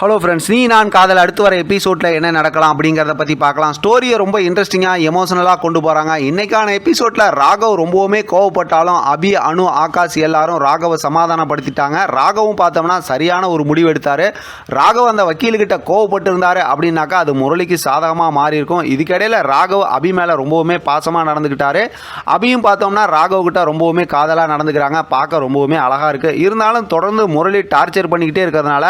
Hello friends நீ நான் காதல் அடுத்து வர எபிசோடில் என்ன நடக்கலாம் அப்படிங்கிறத பற்றி பார்க்கலாம். ஸ்டோரியை ரொம்ப இன்ட்ரெஸ்டிங்காக எமோஷனலாக கொண்டு போகிறாங்க இன்றைக்கான எபிசோடில் ராகவ் ரொம்பவுமே கோவப்பட்டாலும் அபி அனு ஆகாஷ் எல்லாரும் ராகவை சமாதானப்படுத்திட்டாங்க. ராகவும் பார்த்தோம்னா சரியான ஒரு முடிவு எடுத்தார். ராகவ் அந்த வக்கீலுக்கிட்ட கோவப்பட்டு இருந்தார் அப்படின்னாக்கா அது முரளிக்கு சாதகமாக மாறி இருக்கும் இதுக்கிடையில் ராகவ் அபி மேலே ரொம்பவுமே பாசமாக நடந்துக்கிட்டாரு அபியும் பார்த்தோம்னா ராகவ்கிட்ட ரொம்பவுமே காதலாக நடந்துக்கிறாங்க. பார்க்க ரொம்பவுமே அழகாக இருக்குது இருந்தாலும் தொடர்ந்து முரளி டார்ச்சர் பண்ணிக்கிட்டே இருக்கிறதுனால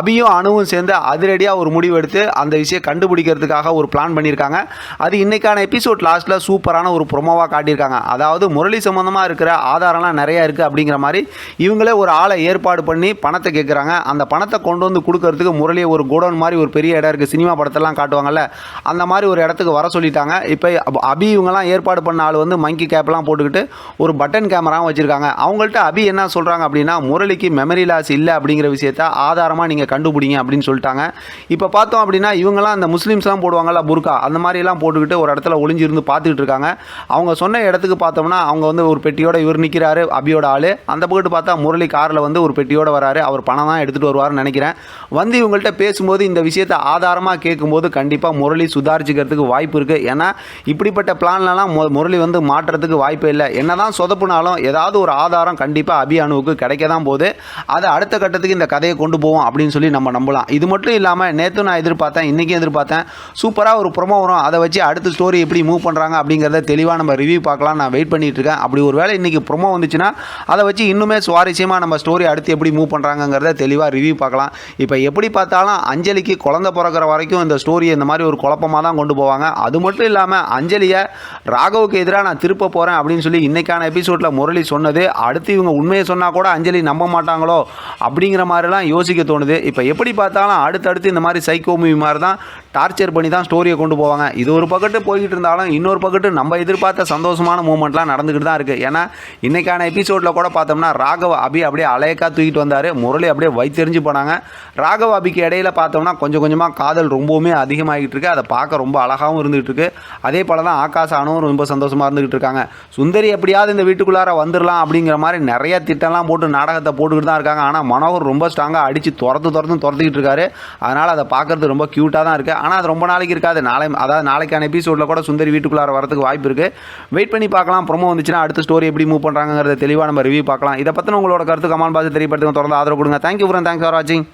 அபியும் அணுவும் சேர்ந்து அதிரடியாக ஒரு முடிவு எடுத்து அந்த விஷயம் கண்டுபிடிக்கிறதுக்காக ஒரு பிளான் பண்ணியிருக்காங்க. அது இன்னைக்கான எபிசோட் லாஸ்ட்டில் சூப்பரான ஒரு ப்ரொமோவாக காட்டியிருக்காங்க. அதாவது முரளி சம்மந்தமாக இருக்கிற ஆதாரம்லாம் நிறையா இருக்குது அப்படிங்கிற மாதிரி இவங்களே ஒரு ஆளை ஏற்பாடு பண்ணி பணத்தை கேட்குறாங்க அந்த பணத்தை கொண்டு வந்து கொடுக்கறதுக்கு முரளியை ஒரு குடோன் மாதிரி ஒரு பெரிய இடம் இருக்குது சினிமா படத்தெல்லாம் காட்டுவாங்கல்ல. அந்த மாதிரி ஒரு இடத்துக்கு வர சொல்லிட்டாங்க. இப்போ அபி இவங்கெல்லாம் ஏற்பாடு பண்ண ஆள் வந்து மங்கி கேப்லாம் போட்டுக்கிட்டு ஒரு பட்டன் கேமராவும் வச்சுருக்காங்க. அவங்கள்ட்ட அபி என்ன சொல்கிறாங்க அப்படின்னா முரளிக்கு மெமரி லாஸ் இல்லை அப்படிங்கிற விஷயத்த ஆதாரமாக நீங்கள் கண்டுபிடிங்க அப்படின்னு சொல்லிட்டாங்க. இப்போ பார்த்தோம் அப்படின்னா இவங்கெல்லாம் அந்த முஸ்லீம்ஸ்லாம் போடுவாங்கல்ல புர்கா அந்த மாதிரிலாம் போட்டுக்கிட்டு ஒரு இடத்துல ஒளிஞ்சிருந்து பார்த்துக்கிட்டு இருக்காங்க. அவங்க சொன்ன இடத்துக்கு பார்த்தோம்னா அவங்க வந்து ஒரு பெட்டியோட இவர் நிற்கிறாரு அபியோட ஆள். அந்த பக்கத்து பார்த்தா முரளி காரில் வந்து ஒரு பெட்டியோட வராரு. அவர் பணம் தான் எடுத்துகிட்டு வருவார்னு நினைக்கிறேன். வந்து இவங்கள்ட்ட பேசும்போது இந்த விஷயத்தை ஆதாரமாக கேட்கும்போது கண்டிப்பாக முரளி சுதாரிச்சுக்கிறதுக்கு வாய்ப்பு இருக்குது ஏன்னா இப்படிப்பட்ட பிளான்லலாம் முரளி வந்து மாற்றுறதுக்கு வாய்ப்பே இல்லை. என்னதான் சொதப்புனாலும் ஏதாவது ஒரு ஆதாரம் கண்டிப்பாக அபி அணுவுக்கு கிடைக்க தான் போகுது. அதை அடுத்த கட்டத்துக்கு இந்த கதையை கொண்டு போவோம் அப்படின்னு சொல்லி நம்ம நம்பலாம். இது மட்டும் இல்லாமல் நேற்று நான் எதிர்பார்த்தேன் இன்றைக்கும் எதிர்பார்த்தேன். சூப்பராக ஒரு ப்ரொமோ வரும். அதை வச்சு அடுத்த ஸ்டோரி எப்படி மூவ் பண்ணுறாங்க அப்படிங்கிறத தெளிவாக நம்ம ரிவ்யூ பார்க்கலாம் நான் வெயிட் பண்ணிட்டு இருக்கேன். அப்படி ஒரு வேளை இன்றைக்கி ப்ரொமோ வந்துச்சுன்னா அதை வச்சு இன்னுமே சுவாரஸ்யமாக நம்ம ஸ்டோரி அடுத்து எப்படி மூவ் பண்ணுறாங்கங்கிறத தெளிவாக ரிவ்யூ பார்க்கலாம். இப்போ எப்படி பார்த்தாலும் அஞ்சலிக்கு குழந்தை பிறக்கிற வரைக்கும் இந்த ஸ்டோரி இந்த மாதிரி ஒரு குழப்பமாக தான் கொண்டு போவாங்க. அது மட்டும் இல்லாமல் அஞ்சலியை ராகவுக்கு எதிராக நான் திருப்ப போகிறேன் அப்படின்னு சொல்லி இன்றைக்கான எபிசோடில் முரளி சொன்னது அடுத்து இவங்க உண்மையை சொன்னால் கூட அஞ்சலி நம்ப மாட்டாங்களோ அப்படிங்கிற மாதிரிலாம் யோசிக்க தோணுது. இப்போ எப்படி பார்த்தாலும் அடுத்தடுத்து இந்த மாதிரி சைக்கோ மூவி மாதிரி தான் டார்ச்சர் பண்ணி தான் ஸ்டோரியை கொண்டு போவாங்க. இது ஒரு பக்கத்து போய்கிட்டு இருந்தாலும் இன்னொரு பக்கத்து நம்ம எதிர்பார்த்த சந்தோஷமான மூமெண்ட்லாம் நடந்துக்கிட்டு தான் இருக்குது ஏன்னா இன்றைக்கான எபிசோடில் கூட பார்த்தோம்னா ராகவ அபி அப்படியே அலையக்கா தூக்கிட்டு வந்தார். முரளி அப்படியே வைத்தெறிஞ்சு போனாங்க. ராகவ அபிக்கு இடையில பார்த்தோம்னா கொஞ்சம் கொஞ்சமாக காதல் ரொம்பவுமே அதிகமாகிட்டு இருக்கு. அதை பார்க்க ரொம்ப அழகாகவும் இருந்துகிட்டு இருக்கு. அதே போல தான் ஆகாஷ் ஆனவும் ரொம்ப சந்தோஷமாக இருந்துகிட்டு இருக்காங்க. சுந்தரி எப்படியாவது இந்த வீட்டுக்குள்ளார வந்துடலாம் அப்படிங்கிற மாதிரி நிறைய திட்டம்லாம் போட்டு நாடகத்தை போட்டுக்கிட்டு தான் இருக்காங்க. ஆனால் மனோகர் ரொம்ப ஸ்ட்ராங்காக அடித்து துரத்து துரத்து துரத்துக்கிட்டு இருக்காரு. அதனால் அதை பார்க்கறது ரொம்ப க்யூட்டாக தான் இருக்குது ஆனால் அது ரொம்ப நாளைக்கு இருக்காது. நாளை அதாவது நாளைக்கான எபிசோடில் கூட சுந்தரி வீட்டுக்குள்ளார வரதுக்கு வாய்ப்பு இருக்குது வெயிட் பண்ணி பார்க்கலாம். ப்ரொமோ வந்துச்சுன்னா அடுத்த ஸ்டோரி எப்படி மூவ் பண்ணுறாங்கிறத தெளிவாக நம்ம ரிவ்யூ பார்க்கலாம். இதை பற்றின உங்களோட கருத்து கமான் பாத்து தெரியப்படுத்துங்க. தொடர்ந்து ஆதரவு கொடுங்க. தேங்க்யூ ஃப்ரெண்ட் தேங்க்ஸ் ஃபார் வாட்சிங்